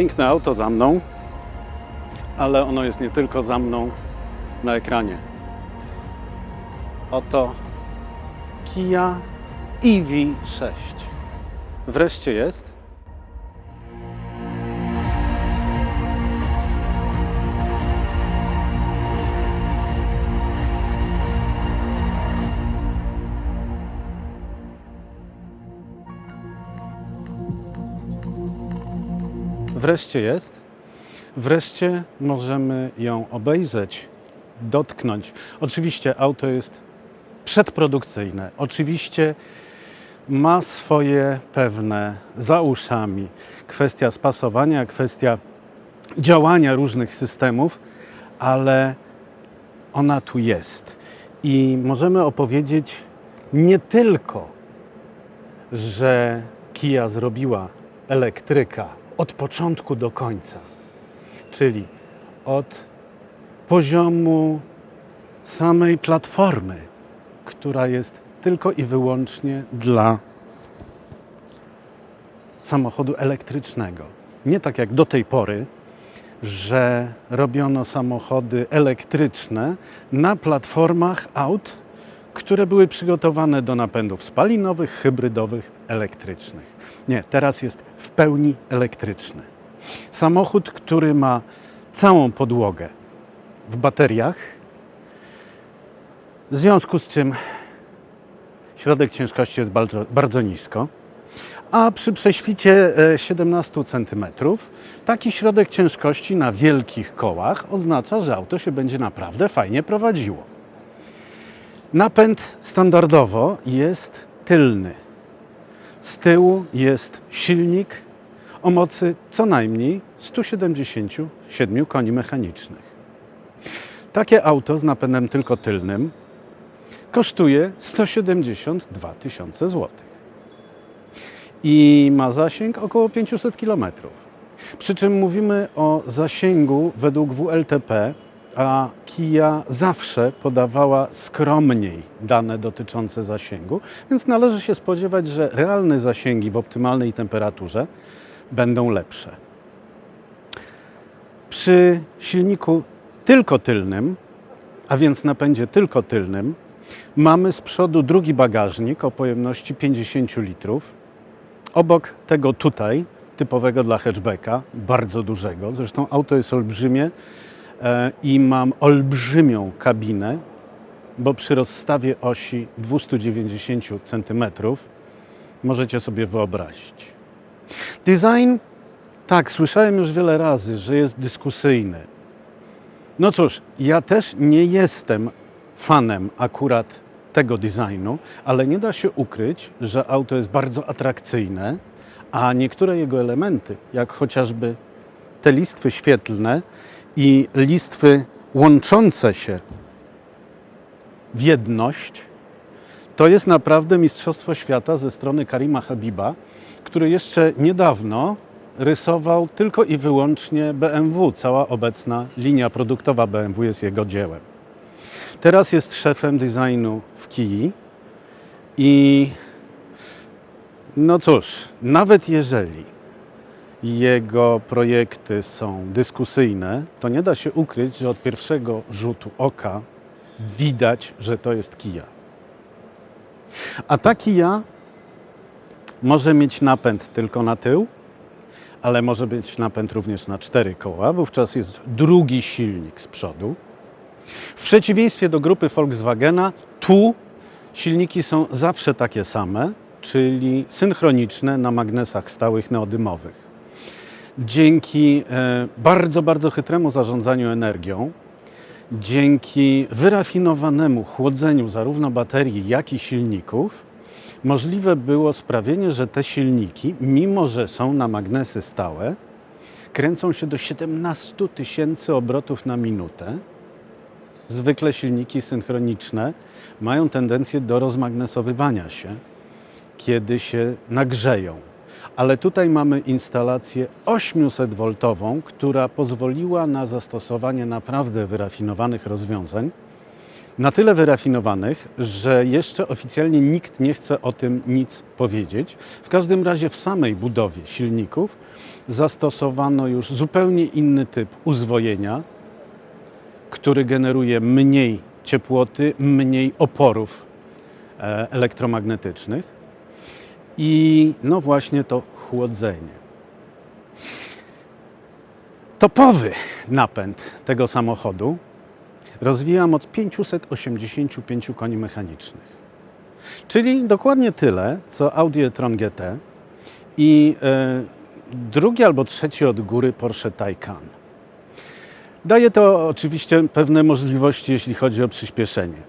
Piękne auto za mną, ale ono jest nie tylko za mną na ekranie. Oto Kia EV6. Wreszcie jest. Wreszcie jest. Wreszcie możemy ją obejrzeć, dotknąć. Oczywiście auto jest przedprodukcyjne. Oczywiście ma swoje pewne za uszami. Kwestia spasowania, kwestia działania różnych systemów, ale ona tu jest. I możemy opowiedzieć nie tylko, że Kia zrobiła elektryka od początku do końca, czyli od poziomu samej platformy, która jest tylko i wyłącznie dla samochodu elektrycznego. Nie tak jak do tej pory, że robiono samochody elektryczne na platformach aut, które były przygotowane do napędów spalinowych, hybrydowych, elektrycznych. Nie, teraz jest w pełni elektryczny. Samochód, który ma całą podłogę w bateriach, w związku z czym środek ciężkości jest bardzo, bardzo nisko, a przy prześwicie e, 17 cm taki środek ciężkości na wielkich kołach oznacza, że auto się będzie naprawdę fajnie prowadziło. Napęd standardowo jest tylny. Z tyłu jest silnik o mocy co najmniej 177 koni mechanicznych. Takie auto z napędem tylko tylnym kosztuje 172 tysiące złotych i ma zasięg około 500 km. Przy czym mówimy o zasięgu według WLTP, a Kia zawsze podawała skromniej dane dotyczące zasięgu, więc należy się spodziewać, że realne zasięgi w optymalnej temperaturze będą lepsze. Przy silniku tylko tylnym, a więc napędzie tylko tylnym, mamy z przodu drugi bagażnik o pojemności 50 litrów. Obok tego tutaj, typowego dla hatchbacka, bardzo dużego, zresztą auto jest olbrzymie i mam olbrzymią kabinę, bo przy rozstawie osi 290 cm możecie sobie wyobrazić. Design, tak, słyszałem już wiele razy, że jest dyskusyjny. No cóż, ja też nie jestem fanem akurat tego designu, ale nie da się ukryć, że auto jest bardzo atrakcyjne, a niektóre jego elementy, jak chociażby te listwy świetlne i listwy łączące się w jedność, to jest naprawdę mistrzostwo świata ze strony Karima Habiba, który jeszcze niedawno rysował tylko i wyłącznie BMW. Cała obecna linia produktowa BMW jest jego dziełem. Teraz jest szefem designu w Kii i no cóż, nawet jeżeli jego projekty są dyskusyjne, to nie da się ukryć, że od pierwszego rzutu oka widać, że to jest Kia. A ta Kia może mieć napęd tylko na tył, ale może mieć napęd również na cztery koła. Wówczas jest drugi silnik z przodu. W przeciwieństwie do grupy Volkswagena, tu silniki są zawsze takie same, czyli synchroniczne na magnesach stałych neodymowych. Dzięki e, bardzo, bardzo chytremu zarządzaniu energią, dzięki wyrafinowanemu chłodzeniu zarówno baterii, jak i silników, możliwe było sprawienie, że te silniki, mimo że są na magnesy stałe, kręcą się do 17 tysięcy obrotów na minutę. Zwykle silniki synchroniczne mają tendencję do rozmagnesowywania się, kiedy się nagrzeją. Ale tutaj mamy instalację 800V, która pozwoliła na zastosowanie naprawdę wyrafinowanych rozwiązań, Na tyle wyrafinowanych, że jeszcze oficjalnie nikt nie chce o tym nic powiedzieć. W każdym razie w samej budowie silników zastosowano już zupełnie inny typ uzwojenia, który generuje mniej ciepłoty, mniej oporów e, elektromagnetycznych i no właśnie to chłodzenie. Topowy napęd tego samochodu rozwija moc 585 koni mechanicznych. Czyli dokładnie tyle, co Audi e-tron GT i e, drugi albo trzeci od góry Porsche Taycan. Daje to oczywiście pewne możliwości, jeśli chodzi o przyspieszenie.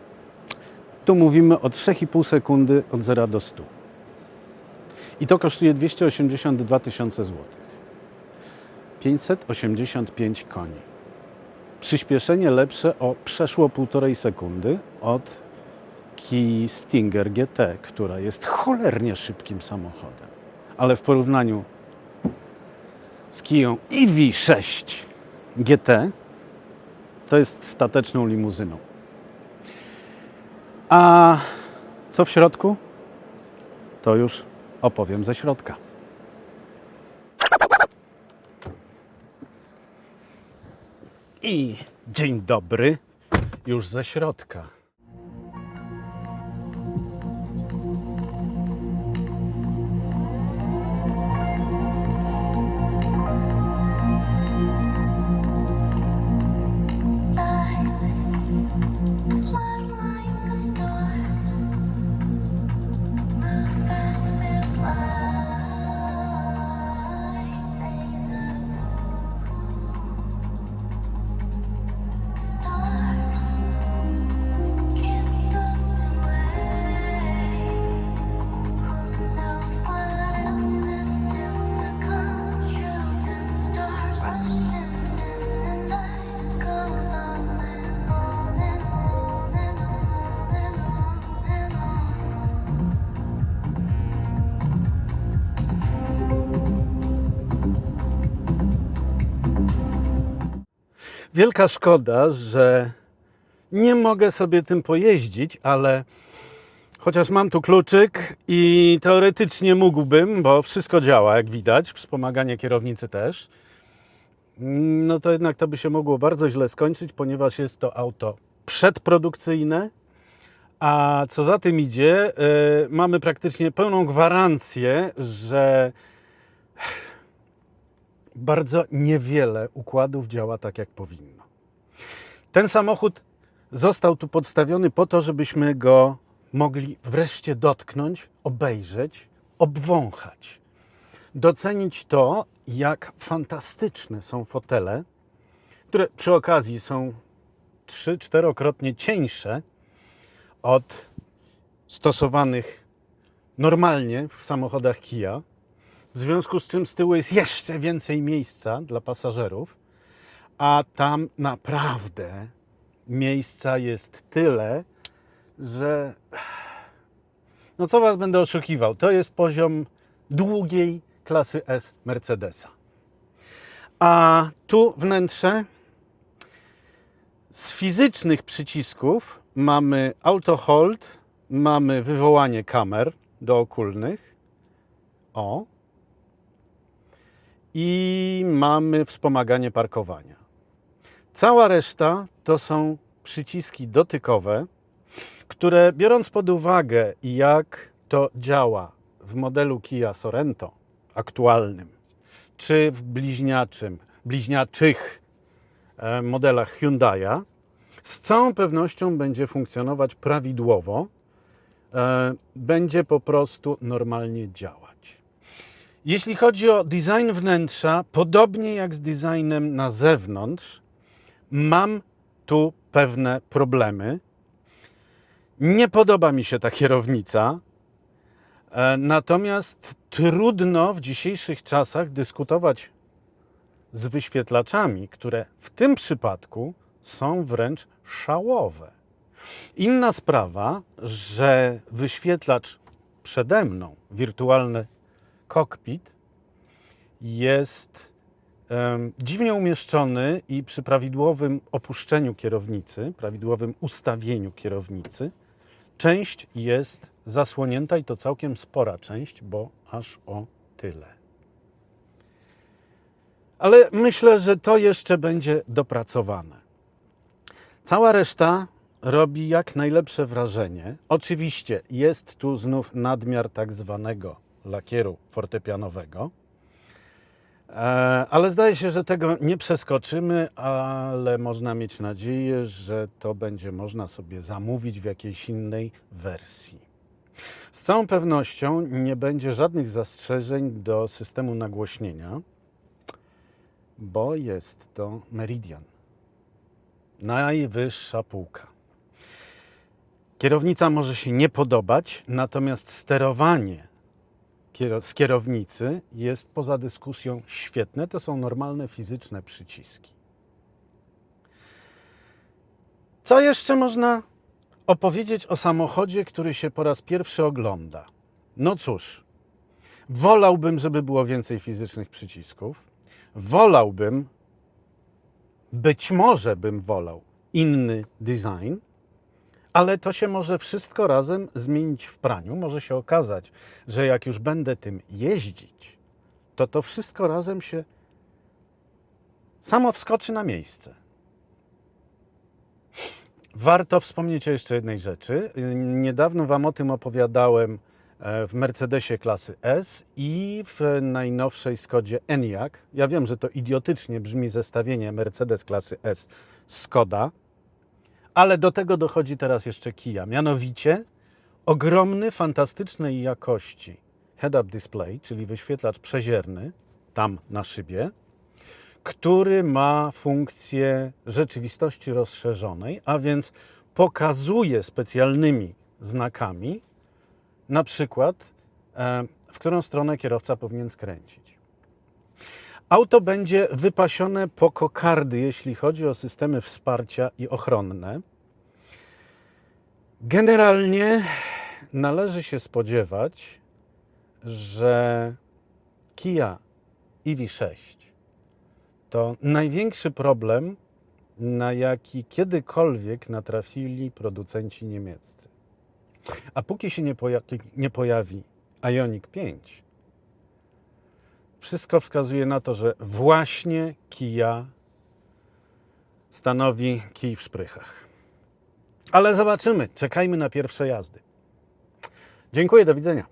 Tu mówimy o 3,5 sekundy od 0 do 100. I to kosztuje 282 tysiące złotych. 585 koni. Przyspieszenie lepsze o przeszło 1,5 sekundy od Kia Stinger GT, która jest cholernie szybkim samochodem. Ale w porównaniu z Kiją EV6 GT to jest stateczną limuzyną. A co w środku? To już opowiem ze środka. I dzień dobry już ze środka. Wielka szkoda, że nie mogę sobie tym pojeździć, ale chociaż mam tu kluczyk i teoretycznie mógłbym, bo wszystko działa, jak widać, wspomaganie kierownicy też, no to jednak to by się mogło bardzo źle skończyć, ponieważ jest to auto przedprodukcyjne, a co za tym idzie, yy, mamy praktycznie pełną gwarancję, że bardzo niewiele układów działa tak, jak powinno. Ten samochód został tu podstawiony po to, żebyśmy go mogli wreszcie dotknąć, obejrzeć, obwąchać. Docenić to, jak fantastyczne są fotele, które przy okazji są trzy, czterokrotnie cieńsze od stosowanych normalnie w samochodach Kia. W związku z czym z tyłu jest jeszcze więcej miejsca dla pasażerów, a tam naprawdę miejsca jest tyle, że no co was będę oszukiwał, to jest poziom długiej klasy S Mercedesa. A tu wnętrze z fizycznych przycisków mamy auto hold, mamy wywołanie kamer dookulnych. O, i mamy wspomaganie parkowania. Cała reszta to są przyciski dotykowe, które biorąc pod uwagę, jak to działa w modelu Kia Sorento aktualnym, czy w bliźniaczym, bliźniaczych e, modelach Hyundai'a, z całą pewnością będzie funkcjonować prawidłowo, e, będzie po prostu normalnie działać. Jeśli chodzi o design wnętrza, podobnie jak z designem na zewnątrz, mam tu pewne problemy. Nie podoba mi się ta kierownica, e, natomiast trudno w dzisiejszych czasach dyskutować z wyświetlaczami, które w tym przypadku są wręcz szałowe. Inna sprawa, że wyświetlacz przede mną, wirtualny kokpit jest em, dziwnie umieszczony i przy prawidłowym opuszczeniu kierownicy, prawidłowym ustawieniu kierownicy, część jest zasłonięta i to całkiem spora część, bo aż o tyle. Ale myślę, że to jeszcze będzie dopracowane. Cała reszta robi jak najlepsze wrażenie. Oczywiście jest tu znów nadmiar tak zwanego lakieru fortepianowego, E, ale zdaje się, że tego nie przeskoczymy, ale można mieć nadzieję, że to będzie można sobie zamówić w jakiejś innej wersji. Z całą pewnością nie będzie żadnych zastrzeżeń do systemu nagłośnienia, bo jest to Meridian. Najwyższa półka. Kierownica może się nie podobać, natomiast sterowanie z kierownicy jest poza dyskusją świetne. To są normalne fizyczne przyciski. Co jeszcze można opowiedzieć o samochodzie, który się po raz pierwszy ogląda? No cóż, wolałbym, żeby było więcej fizycznych przycisków. Wolałbym, być może bym wolał inny design, ale to się może wszystko razem zmienić w praniu. Może się okazać, że jak już będę tym jeździć, to to wszystko razem się samo wskoczy na miejsce. Warto wspomnieć o jeszcze jednej rzeczy. Niedawno Wam o tym opowiadałem e, w Mercedesie klasy S i w najnowszej Skodzie Enyaq. Ja wiem, że to idiotycznie brzmi zestawienie Mercedes klasy S Skoda, ale do tego dochodzi teraz jeszcze Kia. Mianowicie ogromny, fantastycznej jakości head-up display, czyli wyświetlacz przezierny, tam na szybie, który ma funkcję rzeczywistości rozszerzonej, a więc pokazuje specjalnymi znakami, na przykład, e, w którą stronę kierowca powinien skręcić. Auto będzie wypasione po kokardy, jeśli chodzi o systemy wsparcia i ochronne. Generalnie należy się spodziewać, że Kia EV6 to największy problem, na jaki kiedykolwiek natrafili producenci niemieccy. A póki się nie, poja- nie pojawi Ioniq 5, wszystko wskazuje na to, że właśnie Kia stanowi kij w szprychach. Ale zobaczymy, czekajmy na pierwsze jazdy. Dziękuję, do widzenia.